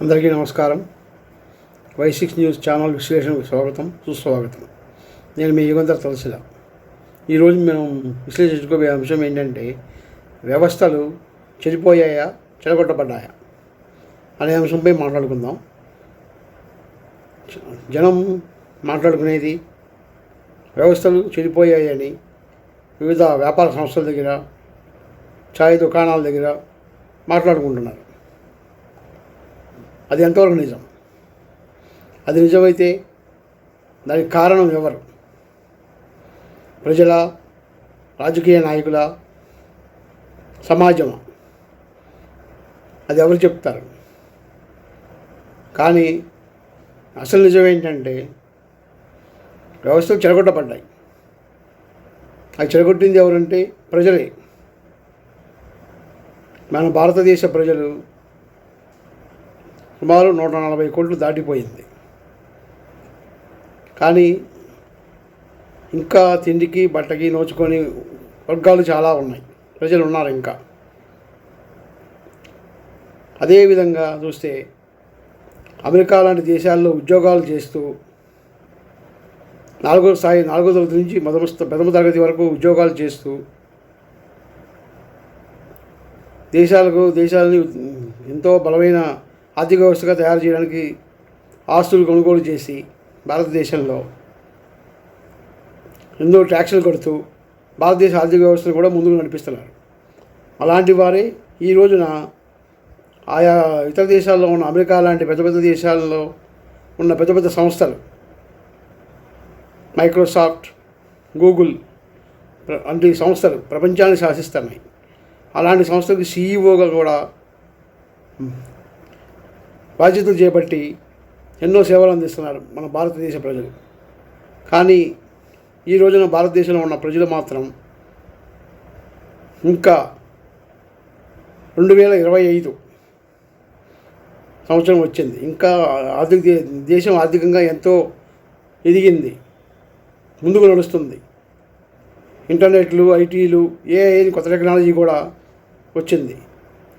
అందరికీ నమస్కారం. Y six news channel విశ్లేషణకు స్వాగతం సుస్వాగతం. నేను మీ యుగంధర్ తులసిల. ఈరోజు మేము విశ్లేషించుకోబోయే అంశం ఏంటంటే వ్యవస్థలు చెడిపోయాయా చెడగొట్టబడ్డాయా అనే అంశంపై మాట్లాడుకుందాం. జనం మాట్లాడుకునేది వ్యవస్థలు చెడిపోయాయని వివిధ వ్యాపార సంస్థల దగ్గర ఛాయ్ దుకాణాల దగ్గర మాట్లాడుకుంటున్నారు. అది ఎంతవరకు నిజం? అది నిజమైతే దానికి కారణం ఎవరు? ప్రజల రాజకీయ నాయకుల సమాజమా? అది ఎవరు చెప్తారు? కానీ అసలు నిజం ఏంటంటే వ్యవస్థలు చెడగొట్టబడ్డాయి అది చెడగొట్టింది ఎవరంటే ప్రజలే. మన భారతదేశ ప్రజలు సుమారు నూట నలభై కోట్లు దాటిపోయింది. కానీ ఇంకా తిండికి బట్టకి నోచుకొని వర్గాలు చాలా ఉన్నాయి. ప్రజలు ఉన్నారు ఇంకా. అదేవిధంగా చూస్తే అమెరికా లాంటి దేశాల్లో ఉద్యోగాలు చేస్తూ నాలుగో స్థాయి నాలుగో తరగతి నుంచి మొదటి ప్రథమ తరగతి వరకు ఉద్యోగాలు చేస్తూ దేశాలకు దేశాలని ఎంతో బలమైన ఆర్థిక వ్యవస్థగా తయారు చేయడానికి ఆస్తులు కొనుగోలు చేసి భారతదేశంలో ఎన్నో ట్యాక్సులు కడుతూ భారతదేశ ఆర్థిక వ్యవస్థను కూడా ముందుకు నడిపిస్తున్నారు. అలాంటి వారే ఈ రోజున ఆయా ఇతర దేశాల్లో ఉన్న అమెరికా లాంటి పెద్ద పెద్ద దేశాల్లో ఉన్న పెద్ద పెద్ద సంస్థలు మైక్రోసాఫ్ట్ గూగుల్ వంటి సంస్థలు ప్రపంచాన్ని శాసిస్తున్నాయి. అలాంటి సంస్థలకు సీఈఓగా కూడా బాధ్యతలు చేపట్టి ఎన్నో సేవలు అందిస్తున్నారు మన భారతదేశ ప్రజలు. కానీ ఈ రోజున భారతదేశంలో ఉన్న ప్రజలు మాత్రం ఇంకా రెండు వేల ఇరవై ఐదు సంవత్సరం వచ్చింది. ఇంకా ఆర్థిక దే- దేశం ఆర్థికంగా ఎంతో ఎదిగింది. ముందుకు నడుస్తుంది. ఇంటర్నెట్లు ఐటీలు ఏఐ కొత్త టెక్నాలజీ కూడా వచ్చింది.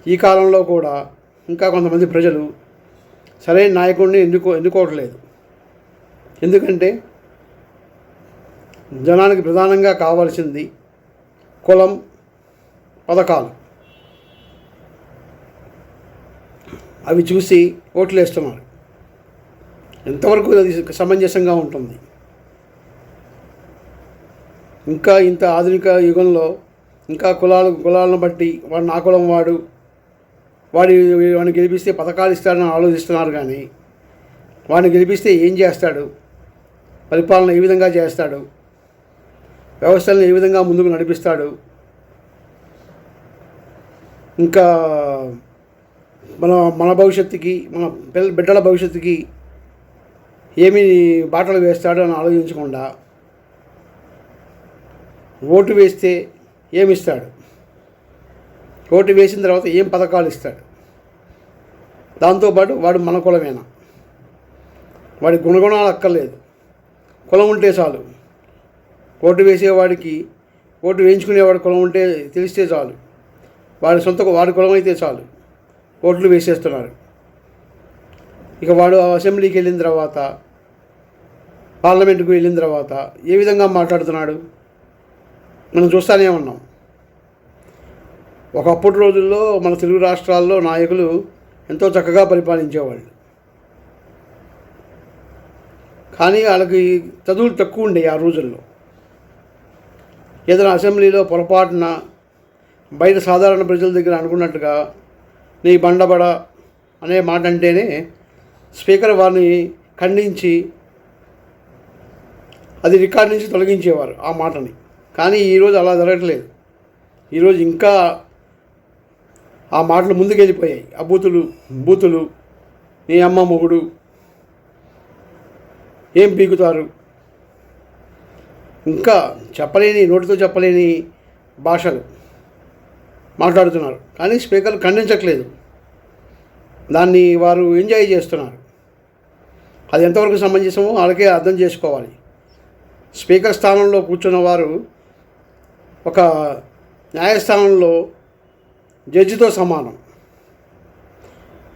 ఈ కాలంలో కూడా ఇంకా కొంతమంది ప్రజలు సరైన నాయకుడిని ఎన్నుకో ఎన్నుకోవట్లేదు. ఎందుకంటే జనానికి ప్రధానంగా కావాల్సింది కులం పథకాలు. అవి చూసి ఓట్లు వేస్తున్నారు ఎంతవరకు అది సమంజసంగా ఉంటుంది? ఇంకా ఇంత ఆధునిక యుగంలో ఇంకా కులాలు కులాలను బట్టి వాడు నా కులం వాడు వాడి వాడిని గెలిపిస్తే పథకాలు ఇస్తాడని ఆలోచిస్తున్నారు కానీ వాడిని గెలిపిస్తే ఏం చేస్తాడు? పరిపాలన ఏ విధంగా చేస్తాడు? వ్యవస్థలను ఏ విధంగా ముందుకు నడిపిస్తాడు? ఇంకా మన మన భవిష్యత్తుకి మన పిల్ల బిడ్డల భవిష్యత్తుకి ఏమి బాటలు వేస్తాడు అని ఆలోచించకుండా ఓటు వేస్తే ఏమిస్తాడు ఓటు వేసిన తర్వాత ఏం పథకాలు ఇస్తాడు? దాంతోపాటు వాడు మన కులమేనా? వాడి గుణగుణాలు అక్కర్లేదు. కులం ఉంటే చాలు. ఓటు వేసేవాడికి ఓటు వేయించుకునేవాడు కులం ఉంటే తెలిస్తే చాలు. వాడి సొంత వాడి కులం అయితే చాలు. ఓట్లు వేసేస్తున్నారు. ఇక వాడు అసెంబ్లీకి వెళ్ళిన తర్వాత పార్లమెంటుకు వెళ్ళిన తర్వాత ఏ విధంగా మాట్లాడుతున్నాడు? మనం చూస్తానే ఉన్నాం. ఒకప్పటి రోజుల్లో మన తెలుగు రాష్ట్రాల్లో నాయకులు ఎంతో చక్కగా పరిపాలించేవాళ్ళు. కానీ వాళ్ళకి చదువులు తక్కువ ఉండేవి ఆ రోజుల్లో. ఏదైనా అసెంబ్లీలో పొరపాటున బయట సాధారణ ప్రజల దగ్గర అనుకున్నట్టుగా నీ బండబడ అనే మాట అంటేనే స్పీకర్ వారిని ఖండించి అది రికార్డ్ నుంచి తొలగించేవారు ఆ మాటని. కానీ ఈరోజు అలా జరగట్లేదు. ఈరోజు ఇంకా ఆ మాటలు ముందుకెళ్ళిపోయాయి. ఆ బూతులు బూతులు నీ అమ్మ మొగుడు ఏం పీకుతారు? ఇంకా చెప్పలేని నోటితో చెప్పలేని భాషలు మాట్లాడుతున్నారు. కానీ స్పీకర్ ఖండించట్లేదు. దాన్ని వారు ఎంజాయ్ చేస్తున్నారు. అది ఎంతవరకు సమంజసమో వాళ్ళకే అర్థం చేసుకోవాలి. స్పీకర్ స్థానంలో కూర్చున్న వారు ఒక న్యాయస్థానంలో జడ్జితో సమానం.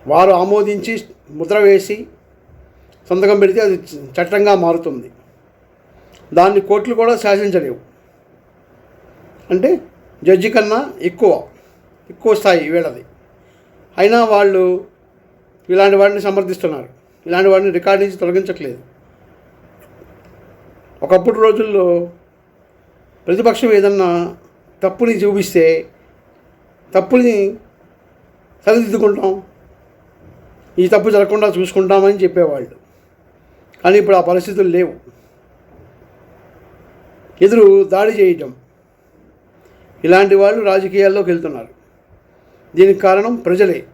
వారు ఆమోదించి ముద్ర వేసి సంతకం పెడితే అది చట్టంగా మారుతుంది. దాన్ని కోర్టులు కూడా శాసించలేవు. అంటే జడ్జి కన్నా ఎక్కువ ఎక్కువ స్థాయి వీళ్ళది. అయినా వాళ్ళు ఇలాంటి వాడిని సమర్థిస్తున్నారు. ఇలాంటి వాడిని రికార్డు నుంచి తొలగించట్లేదు. ఒకప్పుడు రోజుల్లో ప్రతిపక్షం ఏదన్నా తప్పుని చూపిస్తే తప్పుని సరిదిద్దుకుంటాం. ఈ తప్పు జరగకుండా చూసుకుంటామని చెప్పేవాళ్ళు. కానీ ఇప్పుడు ఆ పరిస్థితులు లేవు. ఎదురు దాడి చేయటం. ఇలాంటి వాళ్ళు రాజకీయాల్లోకి వెళ్తున్నారు. దీనికి కారణం ప్రజలే.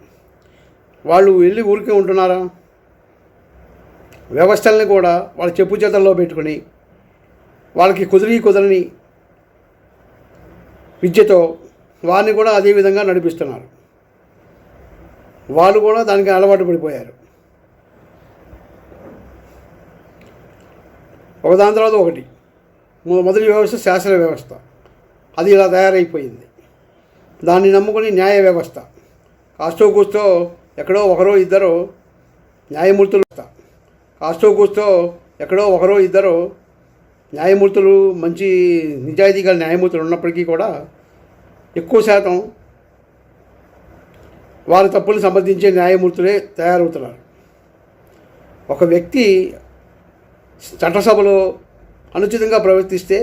వాళ్ళు వెళ్ళి ఊరికే ఉంటున్నారా? వ్యవస్థల్ని కూడా వాళ్ళ చెప్పు చేతల్లో పెట్టుకుని వాళ్ళకి కుదిరి కుదరని విద్యతో వారిని కూడా అదే విధంగా నడిపిస్తున్నారు. వాళ్ళు కూడా దానికి అలవాటు పడిపోయారు. ఒకదాని తర్వాత ఒకటి. మొదటి వ్యవస్థ శాస్త్ర వ్యవస్థ. అది ఇలా తయారైపోయింది. దాన్ని నమ్ముకుని న్యాయ వ్యవస్థ. కాస్తో కూస్తో ఎక్కడో ఒకరో ఇద్దరు న్యాయమూర్తులు కాస్తో కూస్తో ఎక్కడో ఒకరో ఇద్దరు న్యాయమూర్తులు మంచి నిజాయితీ గల న్యాయమూర్తులు ఉన్నప్పటికీ కూడా ఎక్కువ శాతం వారి తప్పులు సంబంధించే న్యాయమూర్తులే తయారవుతున్నారు. ఒక వ్యక్తి చట్టసభలో అనుచితంగా ప్రవర్తిస్తే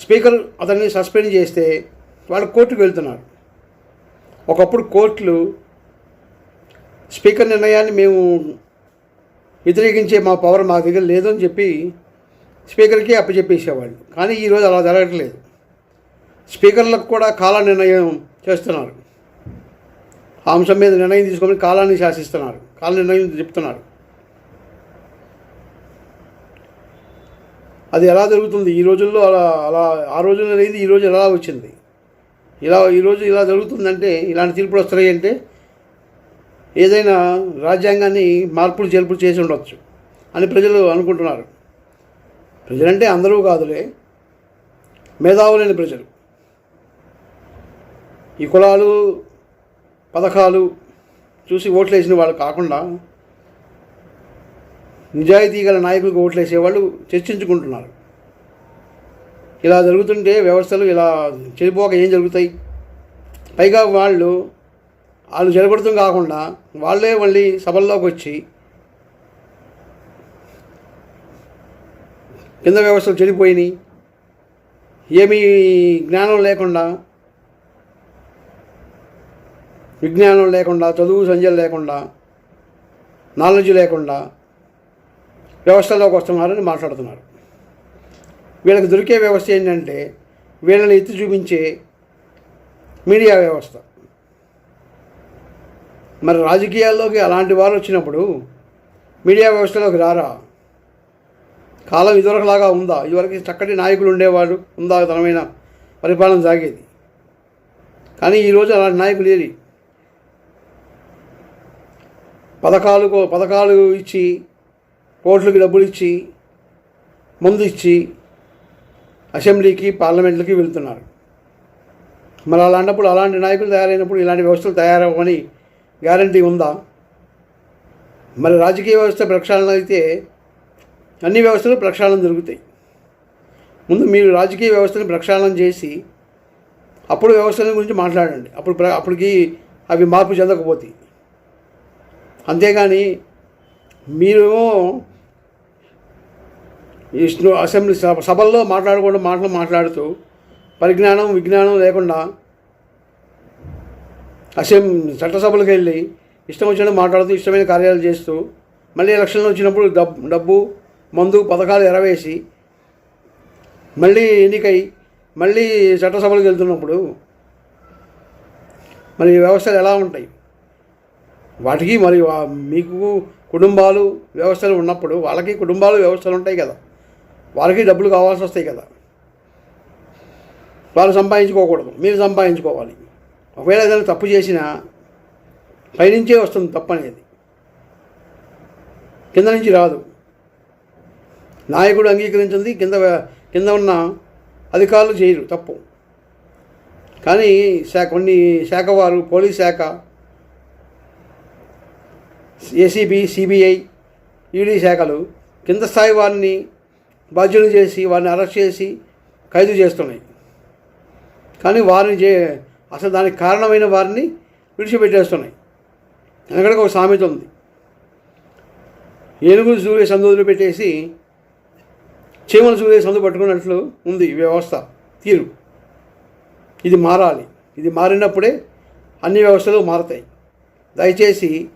స్పీకర్ అతన్ని సస్పెండ్ చేస్తే వాళ్ళు కోర్టుకు వెళ్తున్నారు. ఒకప్పుడు కోర్టులు స్పీకర్ నిర్ణయాన్ని మేము వ్యతిరేకించే మా పవర్ మా దగ్గర లేదని చెప్పి స్పీకర్కి అప్పచెప్పేసేవాళ్ళు. కానీ ఈరోజు అలా జరగట్లేదు. స్పీకర్లకు కూడా కాల నిర్ణయం చేస్తున్నారు. ఆ అంశం మీద నిర్ణయం తీసుకొని కాలాన్ని శాసిస్తున్నారు. కాల నిర్ణయం చెప్తున్నారు. అది ఎలా జరుగుతుంది? ఈ రోజుల్లో అలా అలా ఆ రోజుల్లో అనేది ఈ రోజు ఎలా వచ్చింది? ఇలా ఈరోజు ఇలా జరుగుతుందంటే ఇలాంటి తీర్పులు వస్తున్నాయి అంటే ఏదైనా రాజ్యాంగాన్ని మార్పులు చేర్పులు చేసి ఉండొచ్చు అని ప్రజలు అనుకుంటున్నారు. ప్రజలంటే అందరూ కాదులే. మేధావులైన ప్రజలు. ఈ కులాలు పథకాలు చూసి ఓట్లు వేసిన వాళ్ళు కాకుండా నిజాయితీ గల నాయకులకు ఓట్లు వేసేవాళ్ళు చర్చించుకుంటున్నారు. ఇలా జరుగుతుంటే వ్యవస్థలు ఇలా చెడిపోక ఏం జరుగుతాయి? పైగా వాళ్ళు వాళ్ళు జరగడం కాకుండా వాళ్ళే మళ్ళీ సభల్లోకి వచ్చి కింద వ్యవస్థలు చెడిపోయినాయి. ఏమీ జ్ఞానం లేకుండా విజ్ఞానం లేకుండా చదువు సంధ్యలు లేకుండా నాలెడ్జ్ లేకుండా వ్యవస్థలోకి వస్తున్నారని మాట్లాడుతున్నారు. వీళ్ళకి దొరికే వ్యవస్థ ఏంటంటే వీళ్ళని ఎత్తి చూపించే మీడియా వ్యవస్థ. మరి రాజకీయాల్లోకి అలాంటి వారు వచ్చినప్పుడు మీడియా వ్యవస్థలోకి రారా? కాలం ఇదివరకులాగా ఉందా? ఇదివరకు చక్కటి నాయకులు ఉండేవాడు ఉందా తనమైన పరిపాలన సాగేది? కానీ ఈరోజు అలాంటి నాయకులు ఏది పథకాలు కో- పథకాలు ఇచ్చి కోట్లకి డబ్బులు ఇచ్చి ముందు ఇచ్చి అసెంబ్లీకి పార్లమెంట్లకి వెళ్తున్నారు. మరి అలాంటప్పుడు అలాంటి నాయకులు తయారైనప్పుడు ఇలాంటి వ్యవస్థలు తయారవ్వని గ్యారంటీ ఉందా? మరి రాజకీయ వ్యవస్థ ప్రక్షాళన అయితే అన్ని వ్యవస్థలు ప్రక్షాళన జరుగుతాయి. ముందు మీరు రాజకీయ వ్యవస్థను ప్రక్షాళన చేసి అప్పుడు వ్యవస్థల గురించి మాట్లాడండి. అప్పుడు ప్ర- అప్పటికి అవి మార్పు చెందకపోతాయి అంతేగాని మీరు ఈ అసెంబ్లీ సభ సభల్లో మాట్లాడకుండా మాటలు మాట్లాడుతూ పరిజ్ఞానం విజ్ఞానం లేకుండా అసెంబ్లీ చట్టసభలకు వెళ్ళి ఇష్టం వచ్చినట్టు మాట్లాడుతూ ఇష్టమైన కార్యాలు చేస్తూ మళ్ళీ ఎలక్షన్లు వచ్చినప్పుడు డబ్ డబ్బు మందు పథకాలు ఎరవేసి మళ్ళీ ఎన్నికై మళ్ళీ చట్టసభలకు వెళ్తున్నప్పుడు మరి వ్యవస్థలు ఎలా ఉంటాయి? వాటికి మరి మీకు కుటుంబాలు వ్యవస్థలు ఉన్నప్పుడు వాళ్ళకి కుటుంబాలు వ్యవస్థలు ఉంటాయి కదా. వాళ్ళకి డబ్బులు కావాల్సి వస్తాయి కదా. వాళ్ళు సంపాదించుకోకూడదు. మీరు సంపాదించుకోవాలి. ఒకవేళ ఏదైనా తప్పు చేసినా పైనుంచే వస్తుంది తప్పు అనేది కింద నుంచి రాదు. నాయకుడు అంగీకరించింది కింద కింద ఉన్న అధికారులు చేయరు తప్పు. కానీ శాఖ కొన్ని శాఖ వారు పోలీస్ శాఖ ఏసీబీ సిబిఐ ఈడీ శాఖలు కింద స్థాయి వారిని బాధ్యులు చేసి వారిని అరెస్ట్ చేసి ఖైదు చేస్తున్నాయి. కానీ వారిని చే అసలు దానికి కారణమైన వారిని విడిచిపెట్టేస్తున్నాయి. వెనకడికి ఒక సామెత ఉంది. ఏనుగులు సూర్య సందులు పెట్టేసి చీమలు సూర్య సందు పట్టుకున్నట్లు ఉంది ఈ వ్యవస్థ. తీరు. ఇది మారాలి. ఇది మారినప్పుడే అన్ని వ్యవస్థలు మారతాయి. దయచేసి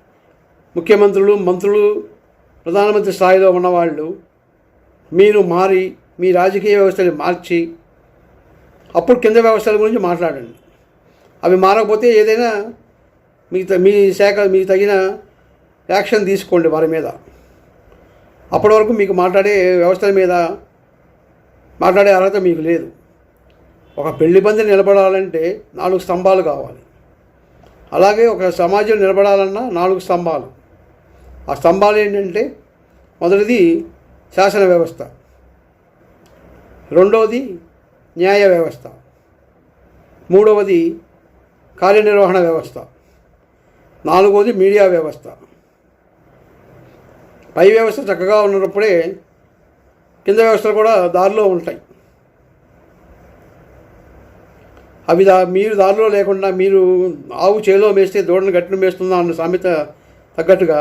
ముఖ్యమంత్రులు మంత్రులు ప్రధానమంత్రి స్థాయిలో ఉన్నవాళ్ళు మీరు మారి మీ రాజకీయ వ్యవస్థని మార్చి అప్పుడు కింద వ్యవస్థల గురించి మాట్లాడండి. అవి మారకపోతే ఏదైనా మీ మీ శాఖ మీకు తగిన యాక్షన్ తీసుకోండి వారి మీద. అప్పటి వరకు మీకు మాట్లాడే వ్యవస్థల మీద మాట్లాడే అర్హత మీకు లేదు. ఒక పెళ్ళి పంది నిలబడాలంటే నాలుగు స్తంభాలు కావాలి. అలాగే ఒక సమాజం నిలబడాలన్నా నాలుగు స్తంభాలు. ఆ స్తంభాలు ఏంటంటే మొదటిది శాసన వ్యవస్థ. రెండవది న్యాయ వ్యవస్థ. మూడవది కార్యనిర్వహణ వ్యవస్థ. నాలుగవది మీడియా వ్యవస్థ. పై వ్యవస్థ చక్కగా ఉన్నప్పుడే కింద వ్యవస్థలు కూడా దారిలో ఉంటాయి. అవి దా మీరు దారిలో లేకుండా మీరు ఆవు చేలో మేస్తే దూడను గట్టిన మేస్తుందా అన్న సామెత తగ్గట్టుగా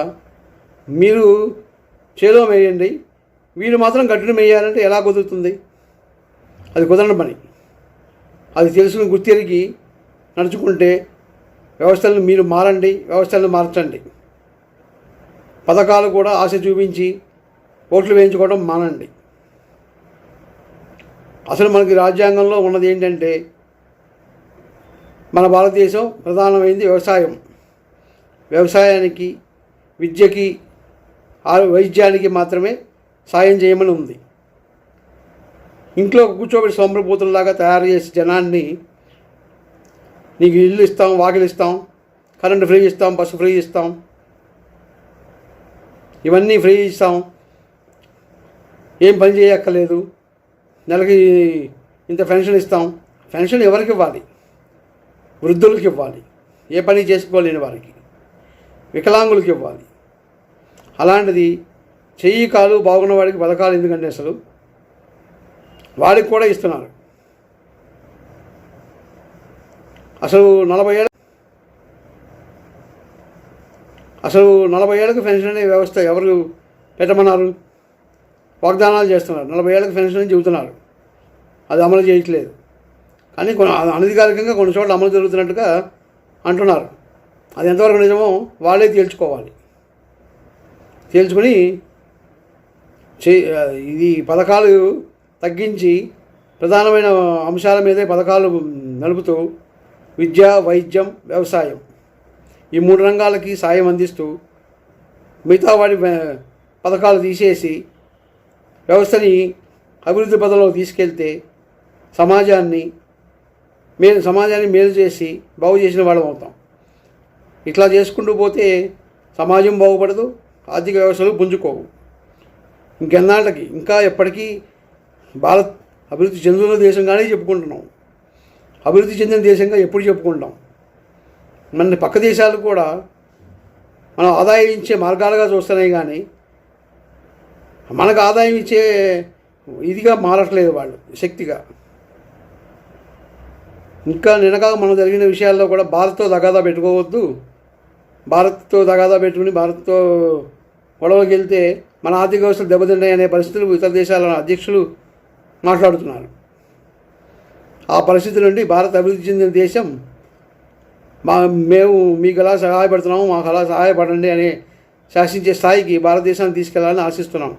మీరు చేలో మేయండి. వీరు మాత్రం గట్టును మేయాలంటే ఎలా కుదురుతుంది? అది కుదరని పని. అది తెలుసుకుని గుర్తెరిగి నడుచుకుంటే వ్యవస్థలను మీరు మారండి వ్యవస్థలను మార్చండి. పథకాలు కూడా ఆశ చూపించి ఓట్లు వేయించుకోవడం మానండి. అసలు మనకి రాజ్యాంగంలో ఉన్నది ఏంటంటే మన భారతదేశం ప్రధానమైంది వ్యవసాయం. వ్యవసాయానికి విద్యకి ఆ- వైద్యానికి మాత్రమే సాయం చేయమని ఉంది. ఇంట్లో కూర్చోబెట్టి సోమరపోతుల్లాగా తయారు చేసి జనాన్ని నీకు ఇల్లు ఇస్తాం వాకిలు ఇస్తాం కరెంటు ఫ్రీ ఇస్తాం బస్సు ఫ్రీ ఇస్తాం ఇవన్నీ ఫ్రీ ఇస్తాం. ఏం పని చేయక్కర్లేదు. నెలకి ఇంత పెన్షన్ ఇస్తాం. పెన్షన్ ఎవరికి ఇవ్వాలి? వృద్ధులకు ఇవ్వాలి. ఏ పని చేసుకోలేని వారికి. వికలాంగులకు ఇవ్వాలి. అలాంటిది చెయ్యి కాలు బాగున్న వాడికి పథకాలు ఎందుకంటే అసలు? వాడికి కూడా ఇస్తున్నారు. అసలు నలభై ఏళ్ళ అసలు నలభై ఏళ్ళకు పెన్షన్ అనే వ్యవస్థ ఎవరు పెట్టమన్నారు? వాగ్దానాలు చేస్తున్నారు. నలభై ఏళ్ళకి పెన్షన్ అని చెబుతున్నారు. అది అమలు చేయట్లేదు. కానీ కొన్ని అనధికారికంగా కొన్ని చోట్ల అమలు జరుగుతున్నట్టుగా అంటున్నారు. అది ఎంతవరకు నిజమో వాళ్ళే తేల్చుకోవాలి. తేల్చుకొని చే ఇది పథకాలు తగ్గించి ప్రధానమైన అంశాల మీదే పథకాలు నలుపుతూ విద్య వైద్యం వ్యవసాయం ఈ మూడు రంగాలకి సాయం అందిస్తూ మిగతా వాడి పథకాలు తీసేసి వ్యవస్థని అభివృద్ధి పదంలో తీసుకెళ్తే సమాజాన్ని మేలు సమాజాన్ని మేలు చేసి బాగు చేసిన వాళ్ళం అవుతాం. ఇట్లా చేసుకుంటూ పోతే సమాజం బాగుపడదు ఆర్థిక వ్యవస్థలు పుంజుకోవు. ఇంకెన్నాళ్ళకి? ఇంకా ఎప్పటికీ భారత్ అభివృద్ధి చెందుతున్న దేశంగానే చెప్పుకుంటున్నాం. అభివృద్ధి చెందిన దేశంగా ఎప్పుడు చెప్పుకుంటాం? మన పక్క దేశాలు కూడా మనం ఆదాయం ఇచ్చే మార్గాలుగా చూస్తున్నాయి కానీ మనకు ఆదాయం ఇచ్చే ఇదిగా మారట్లేదు వాళ్ళు శక్తిగా. ఇంకా నినగా మనం జరిగిన విషయాల్లో కూడా భారత్తో తగాదా పెట్టుకోవద్దు. భారత్తో తగాదా పెట్టుకుని భారత్తో గొడవకి వెళ్తే మన ఆర్థిక వ్యవస్థలు దెబ్బతిన్నాయి అనే పరిస్థితులు ఇతర దేశాల అధ్యక్షులు మాట్లాడుతున్నారు. ఆ పరిస్థితి నుండి భారత్ అభివృద్ధి చెందిన దేశం మా మేము మీకు ఎలా సహాయపడుతున్నాము మాకు అలా సహాయపడండి అనే శాసించే స్థాయికి భారతదేశాన్ని తీసుకెళ్ళాలని ఆశిస్తున్నాం.